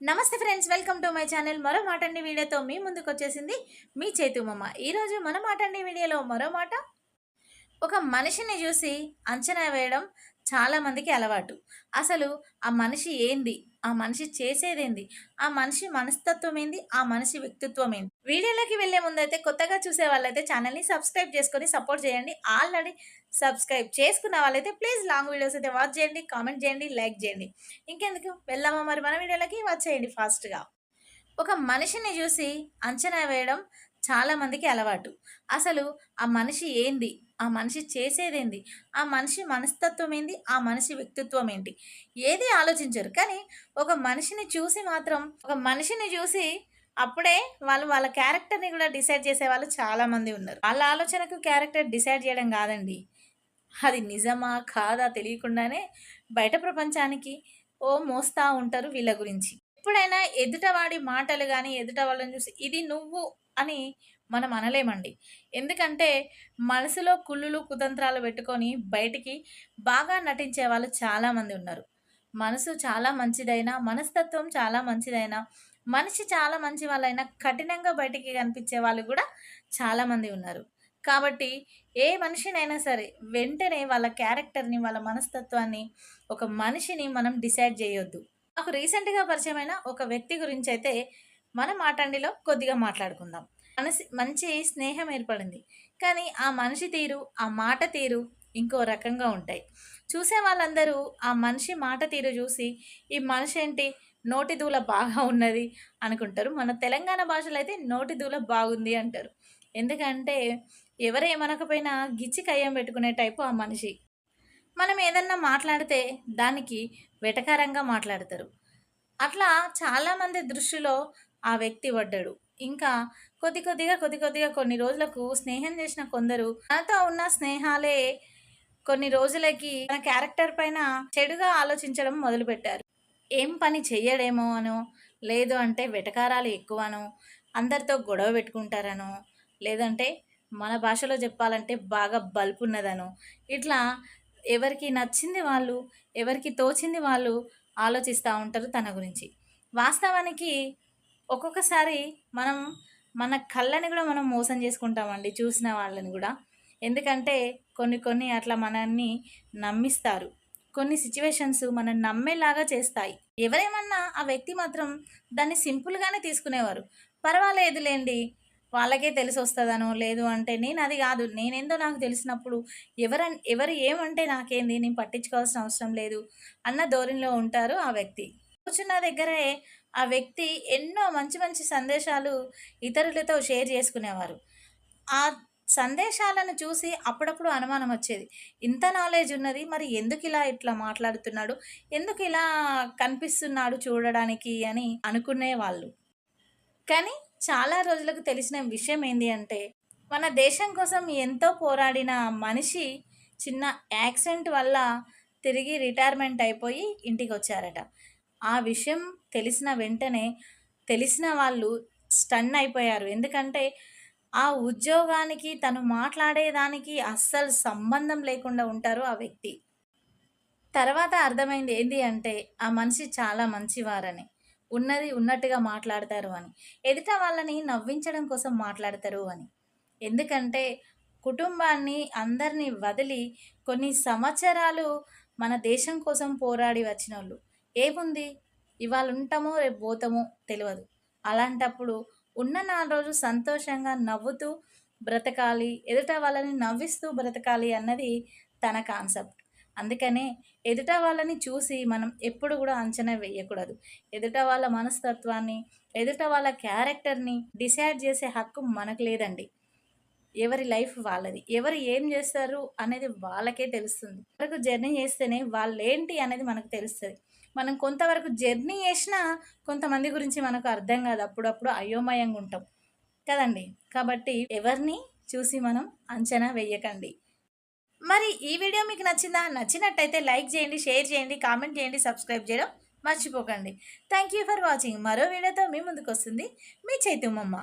నమస్తే friends welcome to my channel. మరో మాటండి వీడియోతో మీ ముందుకు వచ్చేసింది మీ చేతుమమ్మ ఈరోజు మన మాటండి వీడియోలో మరో మాట. ఒక మనిషిని చూసి అంచనా వేయడం చాలామందికి అలవాటు. అసలు ఆ మనిషి ఏంది? ఆ మనిషి చేసేదేంది? ఆ మనిషి మనస్తత్వం ఏంది ఆ మనిషి వ్యక్తిత్వం ఏంది వీడియోలోకి వెళ్ళే ముందైతే కొత్తగా చూసే వాళ్ళైతే ఛానల్ని సబ్స్క్రైబ్ చేసుకొని సపోర్ట్ చేయండి. ఆల్రెడీ సబ్స్క్రైబ్ చేసుకున్న వాళ్ళైతే ప్లీజ్ లాంగ్ వీడియోస్ అయితే వాచ్ చేయండి కామెంట్ చేయండి లైక్ చేయండి. ఇంకెందుకు? వెళ్దామా మరి మన వీడియోలకి? వాచ్ చేయండి ఫాస్ట్గా. ఒక మనిషిని చూసి అంచనా వేయడం చాలామందికి అలవాటు. అసలు ఆ మనిషి ఏంది? ఆ మనిషి చేసేదేంది? ఆ మనిషి మనస్తత్వం ఏంది? ఆ మనిషి వ్యక్తిత్వం ఏంటి? ఏది ఆలోచించరు. కానీ ఒక మనిషిని చూసి మాత్రం ఒక మనిషిని చూసి అప్పుడే వాళ్ళు వాళ్ళ క్యారెక్టర్ని కూడా డిసైడ్ చేసే వాళ్ళు చాలామంది ఉన్నారు. వాళ్ళ ఆలోచనకు క్యారెక్టర్ డిసైడ్ చేయడం కాదండి. అది నిజమా? కాదా? తెలియకుండానే బయట ప్రపంచానికి ఓ మోస్తా ఉంటారు వీళ్ళ గురించి. ఎప్పుడైనా ఎదుటవాడి మాటలు కానీ ఎదుట వాళ్ళని చూసి ఇది నువ్వు అని మనం అనలేమండి. ఎందుకంటే మనసులో కుళ్ళులు కుతంత్రాలు పెట్టుకొని బయటికి బాగా నటించే వాళ్ళు చాలామంది ఉన్నారు. మనసు చాలా మంచిదైనా మనస్తత్వం చాలా మంచిదైనా మనిషి చాలా మంచి వాళ్ళైనా కఠినంగా బయటికి కనిపించే వాళ్ళు కూడా చాలామంది ఉన్నారు. కాబట్టి ఏ మనిషినైనా సరే వెంటనే వాళ్ళ క్యారెక్టర్ని వాళ్ళ మనస్తత్వాన్ని ఒక మనిషిని మనం డిసైడ్ చేయొద్దు. నాకు రీసెంట్గా పరిచయమైన ఒక వ్యక్తి గురించి అయితే మన మాటండిలో కొద్దిగా మాట్లాడుకుందాం. మనసి మంచి స్నేహం ఏర్పడింది. కానీ ఆ మనిషి తీరు ఆ మాట తీరు ఇంకో రకంగా ఉంటాయి. చూసే వాళ్ళందరూ ఆ మనిషి మాట తీరు చూసి ఈ మనిషి ఏంటి? నోటి దూల బాగా ఉన్నది అనుకుంటారు. మన తెలంగాణ భాషలో అయితే నోటి దూల బాగుంది అంటారు. ఎందుకంటే ఎవరేమనకపోయినా గిచ్చి కయ్యం పెట్టుకునే టైపు ఆ మనిషి. మనం ఏదన్నా మాట్లాడితే దానికి వెటకారంగా మాట్లాడతారు. అట్లా చాలామంది దృష్టిలో ఆ వ్యక్తి పడ్డాడు. ఇంకా కొద్ది కొద్దిగా కొద్ది కొద్దిగా కొన్ని రోజులకు స్నేహం చేసిన కొందరు నాతో ఉన్న స్నేహాలే కొన్ని రోజులకి తన క్యారెక్టర్ పైన చెడుగా ఆలోచించడం మొదలుపెట్టారు. ఏం పని చెయ్యడేమో అనో లేదు అంటే వెటకారాలు ఎక్కువనో అందరితో గొడవ పెట్టుకుంటారనో లేదంటే మన భాషలో చెప్పాలంటే బాగా బల్పున్నదను. ఇట్లా ఎవరికి నచ్చింది వాళ్ళు ఎవరికి తోచింది వాళ్ళు ఆలోచిస్తూ ఉంటారు తన గురించి. వాస్తవానికి ఒక్కొక్కసారి మనం మన కళ్ళని కూడా మనం మోసం చేసుకుంటామండి చూసిన వాళ్ళని కూడా. ఎందుకంటే కొన్ని కొన్ని అట్లా మనల్ని నమ్మిస్తారు. కొన్ని సిచ్యువేషన్స్ మనం నమ్మేలాగా చేస్తాయి. ఎవరేమన్నా ఆ వ్యక్తి మాత్రం దాన్ని సింపుల్గానే తీసుకునేవారు. పర్వాలేదులేండి వాళ్ళకే తెలిసి వస్తుందనో లేదు అంటే నేను అది కాదు నేనేందో నాకు తెలిసినప్పుడు ఎవర ఎవరు ఏమంటే నాకేంది నేను పట్టించుకోవాల్సిన అవసరం లేదు అన్న ధోరణిలో ఉంటారు ఆ వ్యక్తి. కూర్చున్న దగ్గరే ఆ వ్యక్తి ఎన్నో మంచి మంచి సందేశాలు ఇతరులతో షేర్ చేసుకునేవారు. ఆ సందేశాలను చూసి అప్పుడప్పుడు అనుమానం వచ్చేది. ఇంత నాలెడ్జ్ ఉన్నది మరి ఎందుకు ఇలా ఇట్లా మాట్లాడుతున్నాడు? ఎందుకు ఇలా కనిపిస్తున్నాడు చూడడానికి అని అనుకునే వాళ్ళు కానీ చాలా రోజులకు తెలిసిన విషయం ఏంటి అంటే మన దేశం కోసం ఎంతో పోరాడిన మనిషి చిన్న యాక్సిడెంట్ వల్ల తిరిగి రిటైర్మెంట్ అయిపోయి ఇంటికి వచ్చారట. ఆ విషయం తెలిసిన వెంటనే తెలిసిన వాళ్ళు స్టన్ అయిపోయారు. ఎందుకంటే ఆ ఉద్యోగానికి తను మాట్లాడేదానికి అస్సలు సంబంధం లేకుండా ఉంటారు ఆ వ్యక్తి. తర్వాత అర్థమైంది ఏంటి అంటే ఆ మనిషి చాలా మంచివారని. ఉన్నది ఉన్నట్టుగా మాట్లాడతారు అని. ఎదుట వాళ్ళని నవ్వించడం కోసం మాట్లాడతారు అని. ఎందుకంటే కుటుంబాన్ని అందరినీ వదిలి కొన్ని సంవత్సరాలు మన దేశం కోసం పోరాడి వచ్చిన వాళ్ళు ఏముంది? ఇవాళ ఉంటామో రేపు పోతామో తెలియదు అలాంటప్పుడు ఉన్న నాలుగు రోజు సంతోషంగా నవ్వుతూ బ్రతకాలి ఎదుట వాళ్ళని నవ్విస్తూ బ్రతకాలి అన్నది తన కాన్సెప్ట్. అందుకనే ఎదుట వాళ్ళని చూసి మనం ఎప్పుడు కూడా అంచనా వేయకూడదు. ఎదుట వాళ్ళ మనస్తత్వాన్ని ఎదుట వాళ్ళ క్యారెక్టర్ని డిసైడ్ చేసే హక్కు మనకు లేదండి. ఎవరి లైఫ్ వాళ్ళది. ఎవరు ఏం చేస్తారు అనేది వాళ్ళకే తెలుస్తుంది. వరకు జర్నీ చేస్తేనే వాళ్ళు ఏంటి అనేది మనకు తెలుస్తుంది. మనం కొంతవరకు జర్నీ చేసినా కొంతమంది గురించి మనకు అర్థం కాదు. అప్పుడప్పుడు అయోమయంగా ఉంటాం. కదండి? కాబట్టి ఎవరిని చూసి మనం అంచనా వేయకండి. మరి ఈ వీడియో మీకు నచ్చిందా? నచ్చినట్టయితే లైక్ చేయండి షేర్ చేయండి కామెంట్ చేయండి సబ్స్క్రైబ్ చేయడం మర్చిపోకండి. Thank you for watching. మరో వీడియోతో మీ ముందుకు వస్తుంది మీ చైతుమమ్మ